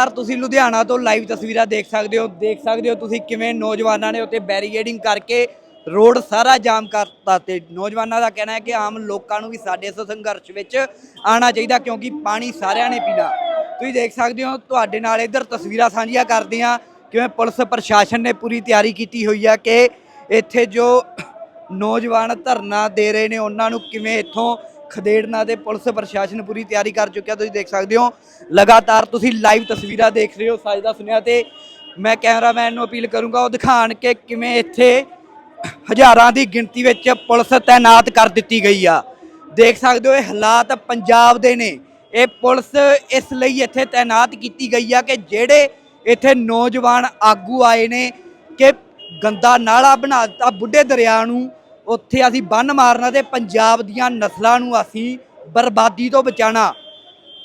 ਯਾਰ ਤੁਸੀਂ ਲੁਧਿਆਣਾ ਤੋਂ ਲਾਈਵ ਤਸਵੀਰਾਂ ਦੇਖ ਸਕਦੇ ਹੋ, ਦੇਖ ਸਕਦੇ ਹੋ ਤੁਸੀਂ ਕਿਵੇਂ ਨੌਜਵਾਨਾਂ ਨੇ ਉੱਤੇ ਬੈਰੀਗੇਡਿੰਗ ਕਰਕੇ ਰੋਡ ਸਾਰਾ ਜਾਮ ਕਰਤਾ ਤੇ ਨੌਜਵਾਨਾਂ ਦਾ ਕਹਿਣਾ ਹੈ ਕਿ ਆਮ ਲੋਕਾਂ ਨੂੰ ਵੀ ਸਾਡੇ ਇਸ ਸੰਘਰਸ਼ ਵਿੱਚ ਆਉਣਾ ਚਾਹੀਦਾ ਕਿਉਂਕਿ ਪਾਣੀ ਸਾਰਿਆਂ ਨੇ ਪੀਣਾ। ਤੁਸੀਂ ਦੇਖ ਸਕਦੇ ਹੋ, ਤੁਹਾਡੇ ਨਾਲ ਇੱਧਰ ਤਸਵੀਰਾਂ ਸਾਂਝੀਆਂ ਕਰਦੇ ਹਾਂ ਕਿਵੇਂ ਪੁਲਿਸ ਪ੍ਰਸ਼ਾਸਨ ਨੇ ਪੂਰੀ ਤਿਆਰੀ ਕੀਤੀ ਹੋਈ ਆ ਕਿ ਇੱਥੇ ਜੋ ਨੌਜਵਾਨ ਧਰਨਾ ਦੇ ਰਹੇ ਨੇ, ਉਹਨਾਂ ਨੂੰ ਕਿਵੇਂ ਇੱਥੋਂ ਖਦੇੜਨਾ ਤੇ ਪੁਲਿਸ ਪ੍ਰਸ਼ਾਸਨ ਪੂਰੀ ਤਿਆਰੀ ਕਰ ਚੁੱਕਿਆ, ਤੁਸੀਂ ਦੇਖ ਸਕਦੇ ਹੋ। ਲਗਾਤਾਰ ਤੁਸੀਂ ਲਾਈਵ ਤਸਵੀਰਾਂ ਦੇਖ ਰਹੇ ਹੋ, ਸਾਜਦਾ ਸੁਨਿਆ ਤੇ ਮੈਂ ਕੈਮਰਾਮੈਨ ਨੂੰ ਅਪੀਲ ਕਰੂੰਗਾ ਉਹ ਦਿਖਾਣ ਕਿ ਕਿਵੇਂ ਇੱਥੇ ਹਜ਼ਾਰਾਂ ਦੀ ਗਿਣਤੀ ਵਿੱਚ ਪੁਲਿਸ ਤਾਇਨਾਤ ਕਰ ਦਿੱਤੀ ਗਈ ਆ। ਦੇਖ ਸਕਦੇ ਹੋ ਇਹ ਹਾਲਾਤ ਪੰਜਾਬ ਦੇ ਨੇ। ਇਹ ਪੁਲਿਸ ਇਸ ਲਈ ਇੱਥੇ ਤਾਇਨਾਤ ਕੀਤੀ ਗਈ ਆ ਕਿ ਜਿਹੜੇ ਇੱਥੇ ਨੌਜਵਾਨ ਆਗੂ ਆਏ ਨੇ ਕਿ ਗੰਦਾ ਨਾਲਾ ਬਣਾ ਦਿੱਤਾ ਬੁੱਢੇ ਦਰਿਆ ਨੂੰ ਉੱਥੇ ਅਸੀਂ ਬੰਨ ਮਾਰਨਾ ਤੇ ਪੰਜਾਬ ਦੀਆਂ ਨਸਲਾਂ ਨੂੰ ਅਸੀਂ ਬਰਬਾਦੀ ਤੋਂ ਬਚਾਉਣਾ।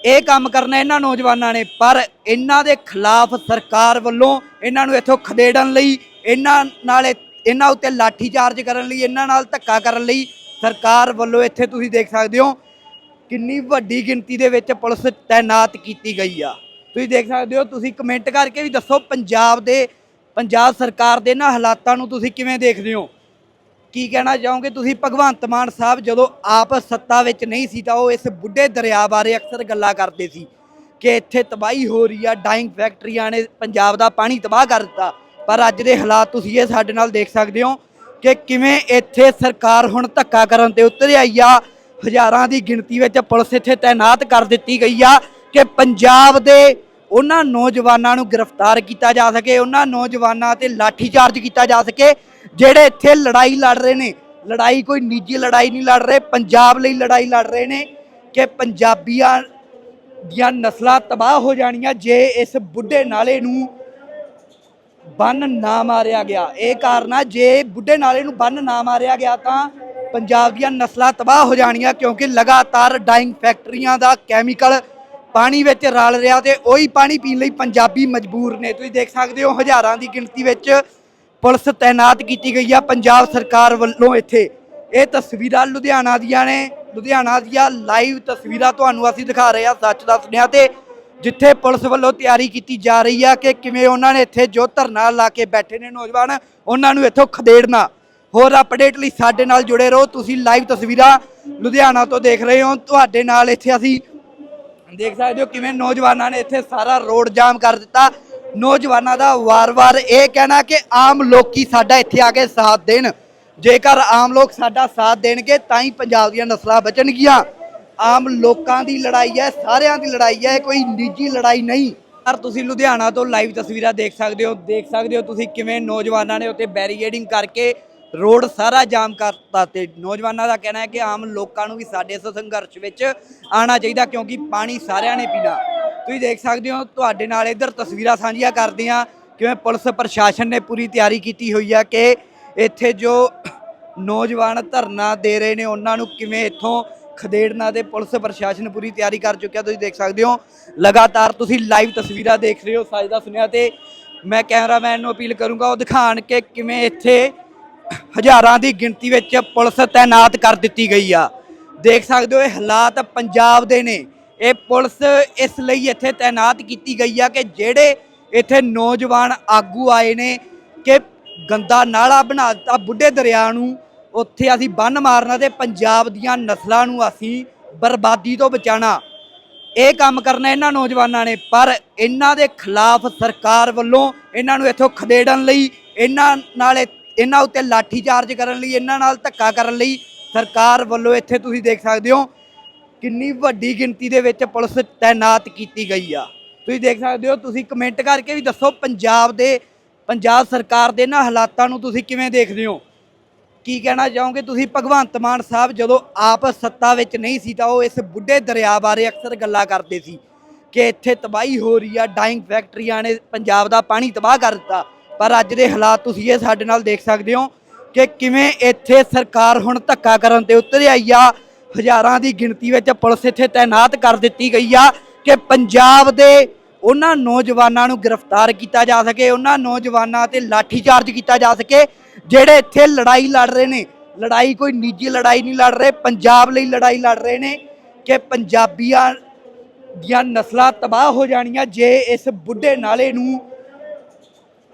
ਇਹ ਕੰਮ ਕਰਨਾ ਇਹਨਾਂ ਨੌਜਵਾਨਾਂ ਨੇ, ਪਰ ਇਹਨਾਂ ਦੇ ਖਿਲਾਫ ਸਰਕਾਰ ਵੱਲੋਂ ਇਹਨਾਂ ਨੂੰ ਇੱਥੋਂ ਖਦੇੜਨ ਲਈ, ਇਹਨਾਂ ਨਾਲ ਇਹਨਾਂ ਉੱਤੇ ਲਾਠੀ ਚਾਰਜ ਕਰਨ ਲਈ, ਇਹਨਾਂ ਨਾਲ ਧੱਕਾ ਕਰਨ ਲਈ ਸਰਕਾਰ ਵੱਲੋਂ ਇੱਥੇ ਤੁਸੀਂ ਦੇਖ ਸਕਦੇ ਹੋ ਕਿੰਨੀ ਵੱਡੀ ਗਿਣਤੀ ਦੇ ਵਿੱਚ ਪੁਲਿਸ ਤਾਇਨਾਤ ਕੀਤੀ ਗਈ ਆ। ਤੁਸੀਂ ਦੇਖ ਸਕਦੇ ਹੋ, ਤੁਸੀਂ ਕਮੈਂਟ ਕਰਕੇ ਵੀ ਦੱਸੋ ਪੰਜਾਬ ਦੇ, ਪੰਜਾਬ ਸਰਕਾਰ ਦੇ ਇਹਨਾਂ ਹਾਲਾਤਾਂ ਨੂੰ ਤੁਸੀਂ ਕਿਵੇਂ ਦੇਖਦੇ ਹੋ। ਕੀ ਕਹਿਣਾ ਚਾਹੋਗੇ? ਤੁਸੀਂ ਭਗਵੰਤ ਮਾਨ ਸਾਹਿਬ ਜਦੋਂ ਆਪ ਸੱਤਾ ਵਿੱਚ ਨਹੀਂ ਸੀ ਤਾਂ ਉਹ ਇਸ ਬੁੱਢੇ ਦਰਿਆ ਬਾਰੇ ਅਕਸਰ ਗੱਲਾਂ ਕਰਦੇ ਸੀ ਕਿ ਇੱਥੇ ਤਬਾਹੀ ਹੋ ਰਹੀ ਆ ਡਾਈਂਗ ਫੈਕਟਰੀਆਂ ਨੇ ਪੰਜਾਬ ਦਾ ਪਾਣੀ ਤਬਾਹ ਕਰ ਦਿੱਤਾ। ਪਰ ਅੱਜ ਦੇ ਹਾਲਾਤ ਤੁਸੀਂ ਇਹ ਸਾਡੇ ਨਾਲ ਦੇਖ ਸਕਦੇ ਹੋ ਕਿ ਕਿਵੇਂ ਇੱਥੇ ਸਰਕਾਰ ਹੁਣ ਧੱਕਾ ਕਰਨ ਤੇ ਉਤਰ ਆਈ ਆ। ਹਜ਼ਾਰਾਂ ਦੀ ਗਿਣਤੀ ਵਿੱਚ ਪੁਲਿਸ ਇੱਥੇ ਤਾਇਨਾਤ ਕਰ ਦਿੱਤੀ ਗਈ ਆ ਕਿ ਪੰਜਾਬ ਦੇ ਉਹਨਾਂ ਨੌਜਵਾਨਾਂ ਨੂੰ ਗ੍ਰਿਫਤਾਰ ਕੀਤਾ ਜਾ ਸਕੇ, ਉਹਨਾਂ ਨੌਜਵਾਨਾਂ ਤੇ ਲਾਠੀਚਾਰਜ ਕੀਤਾ ਜਾ ਸਕੇ। ਜਿਹੜੇ ਇੱਥੇ ਲੜਾਈ ਲੜ ਰਹੇ ਨੇ, ਲੜਾਈ ਕੋਈ ਨਿੱਜੀ ਲੜਾਈ ਨਹੀਂ ਲੜ ਰਹੇ, ਪੰਜਾਬ ਲਈ ਲੜਾਈ ਲੜ ਰਹੇ ਨੇ ਕਿ ਪੰਜਾਬੀਆਂ ਦੀਆਂ ਨਸਲਾਂ ਤਬਾਹ ਹੋ ਜਾਣੀਆਂ ਜੇ ਇਸ ਬੁੱਢੇ ਨਾਲੇ ਨੂੰ ਬੰਨ ਨਾ ਮਾਰਿਆ ਗਿਆ। ਇਹ ਕਾਰਨ ਆ, ਜੇ ਬੁੱਢੇ ਨਾਲੇ ਨੂੰ ਬੰਨ ਨਾ ਮਾਰਿਆ ਗਿਆ ਤਾਂ ਪੰਜਾਬ ਦੀਆਂ ਨਸਲਾਂ ਤਬਾਹ ਹੋ ਜਾਣੀਆਂ ਕਿਉਂਕਿ ਲਗਾਤਾਰ ਡਾਈਂਗ ਫੈਕਟਰੀਆਂ ਦਾ ਕੈਮੀਕਲ ਪਾਣੀ ਵਿੱਚ ਰਲ ਰਿਹਾ ਤੇ ਉਹੀ ਪਾਣੀ ਪੀਣ ਲਈ ਪੰਜਾਬੀ ਮਜਬੂਰ ਨੇ। ਤੁਸੀਂ ਦੇਖ ਸਕਦੇ ਹੋ ਹਜ਼ਾਰਾਂ ਦੀ ਗਿਣਤੀ ਵਿੱਚ ਪੁਲਿਸ ਤਾਇਨਾਤ ਕੀਤੀ ਗਈ ਆ ਪੰਜਾਬ ਸਰਕਾਰ ਵੱਲੋਂ ਇੱਥੇ। ਇਹ ਤਸਵੀਰਾਂ ਲੁਧਿਆਣਾ ਦੀਆਂ ਨੇ। ਲੁਧਿਆਣਾ ਦੀਆਂ ਲਾਈਵ ਤਸਵੀਰਾਂ ਤੁਹਾਨੂੰ ਅਸੀਂ ਦਿਖਾ ਰਹੇ ਹਾਂ ਸੱਚ ਦਾ ਸੁਨੇਹਾ ਤੇ, ਜਿੱਥੇ ਪੁਲਿਸ ਵੱਲੋਂ ਤਿਆਰੀ ਕੀਤੀ ਜਾ ਰਹੀ ਆ ਕਿ ਕਿਵੇਂ ਉਹਨਾਂ ਨੇ ਇੱਥੇ ਜੋ ਧਰਨਾ ਲਾ ਕੇ ਬੈਠੇ ਨੇ ਨੌਜਵਾਨ, ਉਹਨਾਂ ਨੂੰ ਇੱਥੋਂ ਖਦੇੜਨਾ। ਹੋਰ ਅਪਡੇਟ ਲਈ ਸਾਡੇ ਨਾਲ ਜੁੜੇ ਰਹੋ। ਤੁਸੀਂ ਲਾਈਵ ਤਸਵੀਰਾਂ ਲੁਧਿਆਣਾ ਤੋਂ ਦੇਖ ਰਹੇ ਹੋ। ਤੁਹਾਡੇ ਨਾਲ ਇੱਥੇ ਅਸੀਂ ਦੇਖ ਸਕਦੇ ਹੋ ਕਿਵੇਂ ਨੌਜਵਾਨਾਂ ਨੇ ਇੱਥੇ ਸਾਰਾ ਰੋਡ ਜਾਮ ਕਰ ਦਿੱਤਾ। ਨੌਜਵਾਨਾਂ ਦਾ ਵਾਰ-ਵਾਰ ਇਹ ਕਹਿਣਾ ਕਿ ਆਮ ਲੋਕੀ ਸਾਡਾ ਇੱਥੇ ਆ ਕੇ ਸਾਥ ਦੇਣ। ਜੇਕਰ ਆਮ ਲੋਕ ਸਾਡਾ ਸਾਥ ਦੇਣਗੇ, ਤਾਂ ਹੀ ਪੰਜਾਬ ਦੀਆਂ ਨਸਲਾਂ ਬਚਣਗੀਆਂ। ਆਮ ਲੋਕਾਂ ਦੀ ਲੜਾਈ ਹੈ, ਸਾਰਿਆਂ ਦੀ ਲੜਾਈ ਹੈ, ਕੋਈ ਨਿੱਜੀ ਲੜਾਈ ਨਹੀਂ। ਪਰ ਤੁਸੀਂ ਲੁਧਿਆਣਾ ਤੋਂ ਲਾਈਵ ਤਸਵੀਰਾਂ ਦੇਖ ਸਕਦੇ ਹੋ, ਦੇਖ ਸਕਦੇ ਹੋ ਤੁਸੀਂ ਕਿਵੇਂ ਨੌਜਵਾਨਾਂ ਨੇ ਉੱਤੇ ਬੈਰੀਗੇਡਿੰਗ ਕਰਕੇ ਰੋਡ ਸਾਰਾ ਜਾਮ ਕਰਤਾ ਤੇ ਨੌਜਵਾਨਾਂ ਦਾ ਕਹਿਣਾ ਹੈ ਕਿ ਆਮ ਲੋਕਾਂ ਨੂੰ ਵੀ ਸਾਡੇ ਇਸ ਸੰਘਰਸ਼ ਵਿੱਚ ਆਉਣਾ ਚਾਹੀਦਾ, ਕਿਉਂਕਿ ਪਾਣੀ ਸਾਰਿਆਂ ਨੇ ਪੀਣਾ। ਤੁਸੀਂ ਦੇਖ ਸਕਦੇ ਹੋ, ਤੁਹਾਡੇ ਨਾਲ ਇੱਧਰ ਤਸਵੀਰਾਂ ਸਾਂਝੀਆਂ ਕਰਦੇ ਹਾਂ ਕਿਵੇਂ ਪੁਲਿਸ ਪ੍ਰਸ਼ਾਸਨ ਨੇ ਪੂਰੀ ਤਿਆਰੀ ਕੀਤੀ ਹੋਈ ਆ ਕਿ ਇੱਥੇ ਜੋ ਨੌਜਵਾਨ ਧਰਨਾ ਦੇ ਰਹੇ ਨੇ, ਉਹਨਾਂ ਨੂੰ ਕਿਵੇਂ ਇੱਥੋਂ ਖਦੇੜਨਾ ਤੇ ਪੁਲਿਸ ਪ੍ਰਸ਼ਾਸਨ ਪੂਰੀ ਤਿਆਰੀ ਕਰ ਚੁੱਕਿਆ, ਤੁਸੀਂ ਦੇਖ ਸਕਦੇ ਹੋ। ਲਗਾਤਾਰ ਤੁਸੀਂ ਲਾਈਵ ਤਸਵੀਰਾਂ ਦੇਖ ਰਹੇ ਹੋ, ਸਾਜਦਾ ਸੁਨਿਆ ਤੇ ਮੈਂ ਕੈਮਰਾਮੈਨ ਨੂੰ ਅਪੀਲ ਕਰੂੰਗਾ, ਉਹ ਦਿਖਾਣ ਕਿ ਕਿਵੇਂ ਇੱਥੇ ਹਜ਼ਾਰਾਂ ਦੀ ਗਿਣਤੀ ਵਿੱਚ ਪੁਲਿਸ ਤਾਇਨਾਤ ਕਰ ਦਿੱਤੀ ਗਈ ਆ। ਦੇਖ ਸਕਦੇ ਹੋ, ਇਹ ਹਾਲਾਤ ਪੰਜਾਬ ਦੇ ਨੇ। ਇਹ ਪੁਲਿਸ ਇਸ ਲਈ ਇੱਥੇ ਤਾਇਨਾਤ ਕੀਤੀ ਗਈ ਆ ਕਿ ਜਿਹੜੇ ਇੱਥੇ ਨੌਜਵਾਨ ਆਗੂ ਆਏ ਨੇ ਕਿ ਗੰਦਾ ਨਾਲਾ ਬਣਾ ਦਿੱਤਾ ਬੁੱਢੇ ਦਰਿਆ ਨੂੰ, ਉੱਥੇ ਅਸੀਂ ਬੰਨ ਮਾਰਨਾ ਤੇ ਪੰਜਾਬ ਦੀਆਂ ਨਸਲਾਂ ਨੂੰ ਅਸੀਂ ਬਰਬਾਦੀ ਤੋਂ ਬਚਾਉਣਾ। ਇਹ ਕੰਮ ਕਰਨਾ ਇਹਨਾਂ ਨੌਜਵਾਨਾਂ ਨੇ, ਪਰ ਇਹਨਾਂ ਦੇ ਖਿਲਾਫ ਸਰਕਾਰ ਵੱਲੋਂ ਇਹਨਾਂ ਨੂੰ ਇੱਥੋਂ ਖਦੇੜਨ ਲਈ, ਇਹਨਾਂ ਨਾਲ ਇਹਨਾਂ ਉੱਤੇ ਲਾਠੀ ਚਾਰਜ ਕਰਨ ਲਈ, ਇਹਨਾਂ ਨਾਲ ਧੱਕਾ ਕਰਨ ਲਈ ਸਰਕਾਰ ਵੱਲੋਂ ਇੱਥੇ ਤੁਸੀਂ ਦੇਖ ਸਕਦੇ ਹੋ ਕਿੰਨੀ ਵੱਡੀ ਗਿਣਤੀ ਦੇ ਵਿੱਚ ਪੁਲਿਸ ਤਾਇਨਾਤ ਕੀਤੀ ਗਈ ਆ। ਤੁਸੀਂ ਦੇਖ ਸਕਦੇ ਹੋ, ਤੁਸੀਂ ਕਮੈਂਟ ਕਰਕੇ ਵੀ ਦੱਸੋ ਪੰਜਾਬ ਦੇ, ਪੰਜਾਬ ਸਰਕਾਰ ਦੇ ਨਾ ਹਾਲਾਤਾਂ ਨੂੰ ਤੁਸੀਂ ਕਿਵੇਂ ਦੇਖਦੇ ਹੋ? ਕੀ ਕਹਿਣਾ ਚਾਹੋਗੇ? ਤੁਸੀਂ ਭਗਵੰਤ ਮਾਨ ਸਾਹਿਬ ਜਦੋਂ ਆਪ ਸੱਤਾ ਵਿੱਚ ਨਹੀਂ ਸੀ ਤਾਂ ਉਹ ਇਸ ਬੁੱਢੇ ਦਰਿਆ ਬਾਰੇ ਅਕਸਰ ਗੱਲਾਂ ਕਰਦੇ ਸੀ ਕਿ ਇੱਥੇ ਤਬਾਹੀ ਹੋ ਰਹੀ ਆ ਡਾਈਂਗ ਫੈਕਟਰੀਆਂ ਨੇ ਪੰਜਾਬ ਦਾ ਪਾਣੀ ਤਬਾਹ ਕਰ ਦਿੱਤਾ। ਪਰ ਅੱਜ ਦੇ ਹਾਲਾਤ ਤੁਸੀਂ ਇਹ ਸਾਡੇ ਨਾਲ ਦੇਖ ਸਕਦੇ ਹੋ ਕਿ ਕਿਵੇਂ ਇੱਥੇ ਸਰਕਾਰ ਹੁਣ ਧੱਕਾ ਕਰਨ ਤੇ ਉਤਰ ਆਈ ਆ। ਹਜ਼ਾਰਾਂ ਦੀ ਗਿਣਤੀ ਵਿੱਚ ਪੁਲਿਸ ਇੱਥੇ ਤਾਇਨਾਤ ਕਰ ਦਿੱਤੀ ਗਈ ਆ ਕਿ ਪੰਜਾਬ ਦੇ ਉਹਨਾਂ ਨੌਜਵਾਨਾਂ ਨੂੰ ਗ੍ਰਿਫਤਾਰ ਕੀਤਾ ਜਾ ਸਕੇ, ਉਹਨਾਂ ਨੌਜਵਾਨਾਂ ਤੇ ਲਾਠੀਚਾਰਜ ਕੀਤਾ ਜਾ ਸਕੇ, ਜਿਹੜੇ ਇੱਥੇ ਲੜਾਈ ਲੜ ਰਹੇ ਨੇ। ਲੜਾਈ ਕੋਈ ਨਿੱਜੀ ਲੜਾਈ ਨਹੀਂ ਲੜ ਰਹੇ, ਪੰਜਾਬ ਲਈ ਲੜਾਈ ਲੜ ਰਹੇ ਨੇ ਕਿ ਪੰਜਾਬੀਆਂ ਦੀਆਂ ਨਸਲਾਂ ਤਬਾਹ ਹੋ ਜਾਣੀਆਂ ਜੇ ਇਸ ਬੁੱਢੇ ਨਾਲੇ ਨੂੰ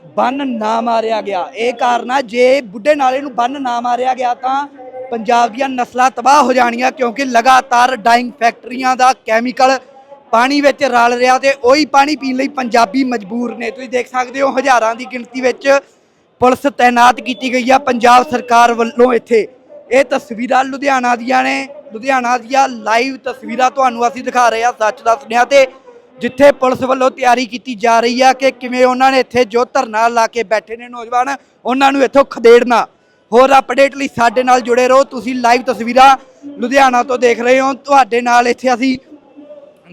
ਬੰਨ ਨਾ ਮਾਰਿਆ ਗਿਆ। ਇਹ ਕਾਰਨ ਆ, ਜੇ ਬੁੱਢੇ ਨਾਲੇ ਨੂੰ ਬੰਨ ਨਾ ਮਾਰਿਆ ਗਿਆ ਤਾਂ ਪੰਜਾਬ ਦੀਆਂ ਨਸਲਾਂ ਤਬਾਹ ਹੋ ਜਾਣੀਆਂ ਕਿਉਂਕਿ ਲਗਾਤਾਰ ਡਾਈਂਗ ਫੈਕਟਰੀਆਂ ਦਾ ਕੈਮੀਕਲ ਪਾਣੀ ਵਿੱਚ ਰਲ ਰਿਹਾ ਤੇ ਉਹੀ ਪਾਣੀ ਪੀਣ ਲਈ ਪੰਜਾਬੀ ਮਜਬੂਰ ਨੇ। ਤੁਸੀਂ ਦੇਖ ਸਕਦੇ ਹੋ ਹਜ਼ਾਰਾਂ ਦੀ ਗਿਣਤੀ ਵਿੱਚ ਪੁਲਿਸ ਤਾਇਨਾਤ ਕੀਤੀ ਗਈ ਆ ਪੰਜਾਬ ਸਰਕਾਰ ਵੱਲੋਂ ਇੱਥੇ। ਇਹ ਤਸਵੀਰਾਂ ਲੁਧਿਆਣਾ ਦੀਆਂ ਨੇ। ਲੁਧਿਆਣਾ ਦੀਆਂ ਲਾਈਵ ਤਸਵੀਰਾਂ ਤੁਹਾਨੂੰ ਅਸੀਂ ਦਿਖਾ ਰਹੇ ਹਾਂ ਸੱਚ ਦੱਸਦਿਆਂ ਤੇ, ਜਿੱਥੇ ਪੁਲਿਸ ਵੱਲੋਂ ਤਿਆਰੀ ਕੀਤੀ ਜਾ ਰਹੀ ਆ ਕਿ ਕਿਵੇਂ ਉਹਨਾਂ ਨੇ ਇੱਥੇ ਜੋ ਧਰਨਾ ਲਾ ਕੇ ਬੈਠੇ ਨੇ ਨੌਜਵਾਨ, ਉਹਨਾਂ ਨੂੰ ਇੱਥੋਂ ਖਦੇੜਨਾ। ਹੋਰ ਅਪਡੇਟ ਲਈ ਸਾਡੇ ਨਾਲ ਜੁੜੇ ਰਹੋ। ਤੁਸੀਂ ਲਾਈਵ ਤਸਵੀਰਾਂ ਲੁਧਿਆਣਾ ਤੋਂ ਦੇਖ ਰਹੇ ਹੋ। ਤੁਹਾਡੇ ਨਾਲ ਇੱਥੇ ਅਸੀਂ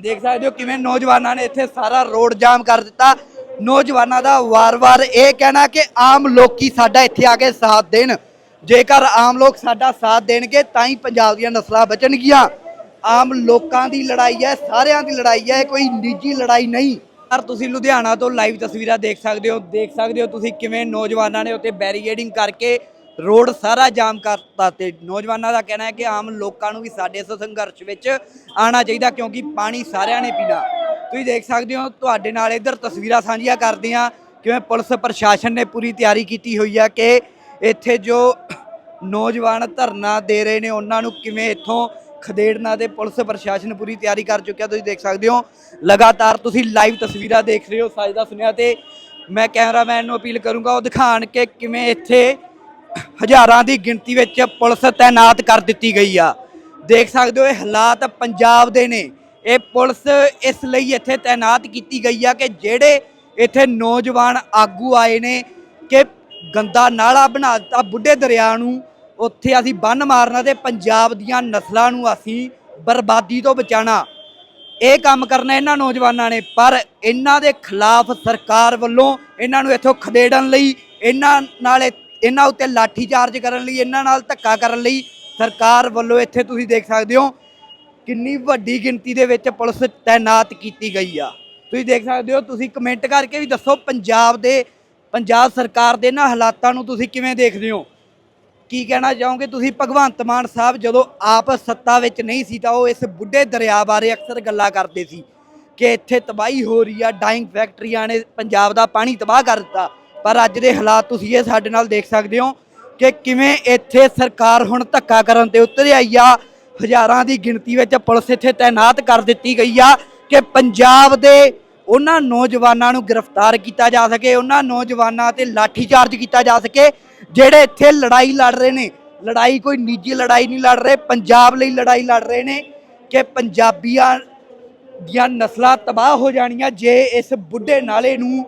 ਦੇਖ ਸਕਦੇ ਹੋ ਕਿਵੇਂ ਨੌਜਵਾਨਾਂ ਨੇ ਇੱਥੇ ਸਾਰਾ ਰੋਡ ਜਾਮ ਕਰ ਦਿੱਤਾ। ਨੌਜਵਾਨਾਂ ਦਾ ਵਾਰ-ਵਾਰ ਇਹ ਕਹਿਣਾ ਕਿ ਆਮ ਲੋਕੀ ਸਾਡਾ ਇੱਥੇ ਆ ਕੇ ਸਾਥ ਦੇਣ। ਜੇਕਰ ਆਮ ਲੋਕ ਸਾਡਾ ਸਾਥ ਦੇਣਗੇ, ਤਾਂ ਹੀ ਪੰਜਾਬ ਦੀਆਂ ਨਸਲਾਂ ਬਚਣਗੀਆਂ। ਆਮ ਲੋਕਾਂ ਦੀ ਲੜਾਈ ਹੈ, ਸਾਰਿਆਂ ਦੀ ਲੜਾਈ ਹੈ, ਕੋਈ ਨਿੱਜੀ ਲੜਾਈ ਨਹੀਂ। ਪਰ ਤੁਸੀਂ ਲੁਧਿਆਣਾ ਤੋਂ ਲਾਈਵ ਤਸਵੀਰਾਂ ਦੇਖ ਸਕਦੇ ਹੋ। ਦੇਖ ਸਕਦੇ ਹੋ ਤੁਸੀਂ ਕਿਵੇਂ ਨੌਜਵਾਨਾਂ ਨੇ ਉੱਥੇ ਬੈਰੀਗੇਡਿੰਗ ਕਰਕੇ ਰੋਡ ਸਾਰਾ ਜਾਮ ਕਰਤਾ ਤੇ ਨੌਜਵਾਨਾਂ ਦਾ ਕਹਿਣਾ ਹੈ ਕਿ ਆਮ ਲੋਕਾਂ ਨੂੰ ਵੀ ਸਾਡੇ ਇਸ ਸੰਘਰਸ਼ ਵਿੱਚ ਆਉਣਾ ਚਾਹੀਦਾ ਕਿਉਂਕਿ ਪਾਣੀ ਸਾਰਿਆਂ ਨੇ ਪੀਣਾ। ਤੁਸੀਂ ਦੇਖ ਸਕਦੇ ਹੋ, ਤੁਹਾਡੇ ਨਾਲ ਇੱਧਰ ਤਸਵੀਰਾਂ ਸਾਂਝੀਆਂ ਕਰਦੇ ਹਾਂ ਕਿਵੇਂ ਪੁਲਿਸ ਪ੍ਰਸ਼ਾਸਨ ਨੇ ਪੂਰੀ ਤਿਆਰੀ ਕੀਤੀ ਹੋਈ ਆ ਕਿ ਇੱਥੇ ਜੋ ਨੌਜਵਾਨ ਧਰਨਾ ਦੇ ਰਹੇ ਨੇ, ਉਹਨਾਂ ਨੂੰ ਕਿਵੇਂ ਇੱਥੋਂ ਖਦੇੜਨਾ ਤੇ ਪੁਲਿਸ ਪ੍ਰਸ਼ਾਸਨ ਪੂਰੀ ਤਿਆਰੀ ਕਰ ਚੁੱਕਿਆ। ਤੁਸੀਂ ਦੇਖ ਸਕਦੇ ਹੋ, ਲਗਾਤਾਰ ਤੁਸੀਂ ਲਾਈਵ ਤਸਵੀਰਾਂ ਦੇਖ ਰਹੇ ਹੋ ਸਾਜਦਾ ਸੁਨਿਆ ਤੇ ਮੈਂ ਕੈਮਰਾਮੈਨ ਨੂੰ ਅਪੀਲ ਕਰੂੰਗਾ ਉਹ ਦਿਖਾਣ ਕਿ ਕਿਵੇਂ ਇੱਥੇ ਹਜ਼ਾਰਾਂ ਦੀ ਗਿਣਤੀ ਵਿੱਚ ਪੁਲਿਸ ਤਾਇਨਾਤ ਕਰ ਦਿੱਤੀ ਗਈ ਆ। ਦੇਖ ਸਕਦੇ ਹੋ ਇਹ ਹਾਲਾਤ ਪੰਜਾਬ ਦੇ ਨੇ। ਇਹ ਪੁਲਿਸ ਇਸ ਲਈ ਇੱਥੇ ਤਾਇਨਾਤ ਕੀਤੀ ਗਈ ਆ ਕਿ ਜਿਹੜੇ ਇੱਥੇ ਨੌਜਵਾਨ ਆਗੂ ਆਏ ਨੇ ਕਿ ਗੰਦਾ ਨਾਲਾ ਬਣਾ ਦਿੱਤਾ ਬੁੱਢੇ ਦਰਿਆ ਨੂੰ, ਉੱਥੇ ਅਸੀਂ ਬੰਨ ਮਾਰਨਾ ਤੇ ਪੰਜਾਬ ਦੀਆਂ ਨਸਲਾਂ ਨੂੰ ਅਸੀਂ ਬਰਬਾਦੀ ਤੋਂ ਬਚਾਉਣਾ। ਇਹ ਕੰਮ ਕਰਨਾ ਇਹਨਾਂ ਨੌਜਵਾਨਾਂ ਨੇ, ਪਰ ਇਹਨਾਂ ਦੇ ਖਿਲਾਫ ਸਰਕਾਰ ਵੱਲੋਂ ਇਹਨਾਂ ਨੂੰ ਇੱਥੋਂ ਖਦੇੜਨ ਲਈ ਇਹਨਾਂ ਨਾਲ ਇਹਨਾਂ ਉੱਤੇ ਲਾਠੀ ਚਾਰਜ ਕਰਨ ਲਈ, ਇਹਨਾਂ ਨਾਲ ਧੱਕਾ ਕਰਨ ਲਈ ਸਰਕਾਰ ਵੱਲੋਂ ਇੱਥੇ ਤੁਸੀਂ ਦੇਖ ਸਕਦੇ ਹੋ ਕਿੰਨੀ ਵੱਡੀ ਗਿਣਤੀ ਦੇ ਵਿੱਚ ਪੁਲਿਸ ਤਾਇਨਾਤ ਕੀਤੀ ਗਈ ਆ। ਤੁਸੀਂ ਦੇਖ ਸਕਦੇ ਹੋ, ਤੁਸੀਂ ਕਮੈਂਟ ਕਰਕੇ ਵੀ ਦੱਸੋ ਪੰਜਾਬ ਦੇ, ਪੰਜਾਬ ਸਰਕਾਰ ਦੇ ਇਹਨਾਂ ਹਾਲਾਤਾਂ ਨੂੰ ਤੁਸੀਂ ਕਿਵੇਂ ਦੇਖਦੇ ਹੋ? ਕੀ ਕਹਿਣਾ ਚਾਹੋਗੇ? ਤੁਸੀਂ ਭਗਵੰਤ ਮਾਨ ਸਾਹਿਬ ਜਦੋਂ ਆਪ ਸੱਤਾ ਵਿੱਚ ਨਹੀਂ ਸੀ ਤਾਂ ਉਹ ਇਸ ਬੁੱਢੇ ਦਰਿਆ ਬਾਰੇ ਅਕਸਰ ਗੱਲਾਂ ਕਰਦੇ ਸੀ ਕਿ ਇੱਥੇ ਤਬਾਹੀ ਹੋ ਰਹੀ ਆ ਡਾਈਂਗ ਫੈਕਟਰੀਆਂ ਨੇ ਪੰਜਾਬ ਦਾ ਪਾਣੀ ਤਬਾਹ ਕਰ ਦਿੱਤਾ। ਪਰ ਅੱਜ ਦੇ ਹਾਲਾਤ ਤੁਸੀਂ ਇਹ ਸਾਡੇ ਨਾਲ ਦੇਖ ਸਕਦੇ ਹੋ ਕਿ ਕਿਵੇਂ ਇੱਥੇ ਸਰਕਾਰ ਹੁਣ ਧੱਕਾ ਕਰਨ ਤੇ ਉਤਰ ਆਈ ਆ। ਹਜ਼ਾਰਾਂ ਦੀ ਗਿਣਤੀ ਵਿੱਚ ਪੁਲਿਸ ਇੱਥੇ ਤਾਇਨਾਤ ਕਰ ਦਿੱਤੀ ਗਈ ਆ ਕਿ ਪੰਜਾਬ ਦੇ ਉਹਨਾਂ ਨੌਜਵਾਨਾਂ ਨੂੰ ਗ੍ਰਿਫਤਾਰ ਕੀਤਾ ਜਾ ਸਕੇ, ਉਹਨਾਂ ਨੌਜਵਾਨਾਂ ਤੇ ਲਾਠੀਚਾਰਜ ਕੀਤਾ ਜਾ ਸਕੇ, ਜਿਹੜੇ ਇੱਥੇ ਲੜਾਈ ਲੜ ਰਹੇ ਨੇ। ਲੜਾਈ ਕੋਈ ਨਿੱਜੀ ਲੜਾਈ ਨਹੀਂ ਲੜ ਰਹੇ, ਪੰਜਾਬ ਲਈ ਲੜਾਈ ਲੜ ਰਹੇ ਨੇ ਕਿ ਪੰਜਾਬੀਆਂ ਦੀਆਂ ਨਸਲਾਂ ਤਬਾਹ ਹੋ ਜਾਣੀਆਂ ਜੇ ਇਸ ਬੁੱਢੇ ਨਾਲੇ ਨੂੰ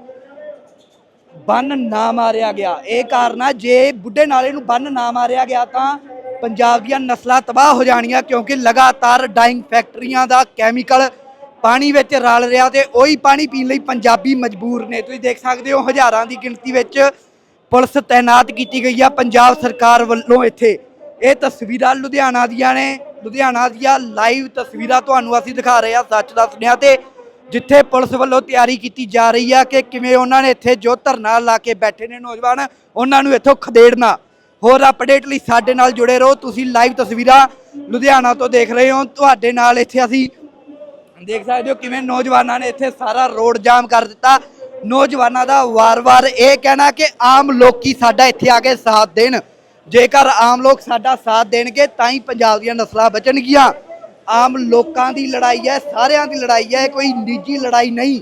ਬੰਨ ਨਾ ਮਾਰਿਆ ਗਿਆ। ਇਹ ਕਾਰਨ ਆ, ਜੇ ਬੁੱਢੇ ਨਾਲੇ ਨੂੰ ਬੰਨ ਨਾ ਮਾਰਿਆ ਗਿਆ ਤਾਂ ਪੰਜਾਬ ਦੀਆਂ ਨਸਲਾਂ ਤਬਾਹ ਹੋ ਜਾਣੀਆਂ ਕਿਉਂਕਿ ਲਗਾਤਾਰ ਡਾਈਂਗ ਫੈਕਟਰੀਆਂ ਦਾ ਕੈਮੀਕਲ ਪਾਣੀ ਵਿੱਚ ਰਲ ਰਿਹਾ ਤੇ ਉਹੀ ਪਾਣੀ ਪੀਣ ਲਈ ਪੰਜਾਬੀ ਮਜਬੂਰ ਨੇ। ਤੁਸੀਂ ਦੇਖ ਸਕਦੇ ਹੋ ਹਜ਼ਾਰਾਂ ਦੀ ਗਿਣਤੀ ਵਿੱਚ ਪੁਲਿਸ ਤਾਇਨਾਤ ਕੀਤੀ ਗਈ ਆ ਪੰਜਾਬ ਸਰਕਾਰ ਵੱਲੋਂ ਇੱਥੇ। ਇਹ ਤਸਵੀਰਾਂ ਲੁਧਿਆਣਾ ਦੀਆਂ ਨੇ। ਲੁਧਿਆਣਾ ਦੀਆਂ ਲਾਈਵ ਤਸਵੀਰਾਂ ਤੁਹਾਨੂੰ ਅਸੀਂ ਦਿਖਾ ਰਹੇ ਹਾਂ ਸੱਚ ਦੱਸਦਿਆਂ ਤੇ ਜਿੱਥੇ ਪੁਲਿਸ ਵੱਲੋਂ ਤਿਆਰੀ ਕੀਤੀ ਜਾ ਰਹੀ ਆ ਕਿ ਕਿਵੇਂ ਉਹਨਾਂ ਨੇ ਇੱਥੇ ਜੋ ਧਰਨਾ ਲਾ ਕੇ ਬੈਠੇ ਨੇ ਨੌਜਵਾਨ, ਉਹਨਾਂ ਨੂੰ ਇੱਥੋਂ ਖਦੇੜਨਾ। ਹੋਰ ਅਪਡੇਟ ਲਈ ਸਾਡੇ ਨਾਲ ਜੁੜੇ ਰਹੋ। ਤੁਸੀਂ ਲਾਈਵ ਤਸਵੀਰਾਂ ਲੁਧਿਆਣਾ ਤੋਂ ਦੇਖ ਰਹੇ ਹੋ। ਤੁਹਾਡੇ ਨਾਲ ਇੱਥੇ ਅਸੀਂ ਦੇਖ ਸਕਦੇ ਹੋ ਕਿਵੇਂ ਨੌਜਵਾਨਾਂ ਨੇ ਇੱਥੇ ਸਾਰਾ ਰੋਡ ਜਾਮ ਕਰ ਦਿੱਤਾ। ਨੌਜਵਾਨਾਂ ਦਾ ਵਾਰ-ਵਾਰ ਇਹ ਕਹਿਣਾ ਕਿ ਆਮ ਲੋਕੀ ਸਾਡਾ ਇੱਥੇ ਆ ਕੇ ਸਾਥ ਦੇਣ। ਜੇਕਰ ਆਮ ਲੋਕ ਸਾਡਾ ਸਾਥ ਦੇਣਗੇ, ਤਾਂ ਹੀ ਪੰਜਾਬ ਦੀਆਂ ਨਸਲਾਂ ਬਚਣਗੀਆਂ। ਆਮ ਲੋਕਾਂ ਦੀ ਲੜਾਈ ਹੈ ਸਾਰਿਆਂ ਦੀ ਲੜਾਈ ਹੈ ਕੋਈ ਨਿੱਜੀ ਲੜਾਈ ਨਹੀਂ।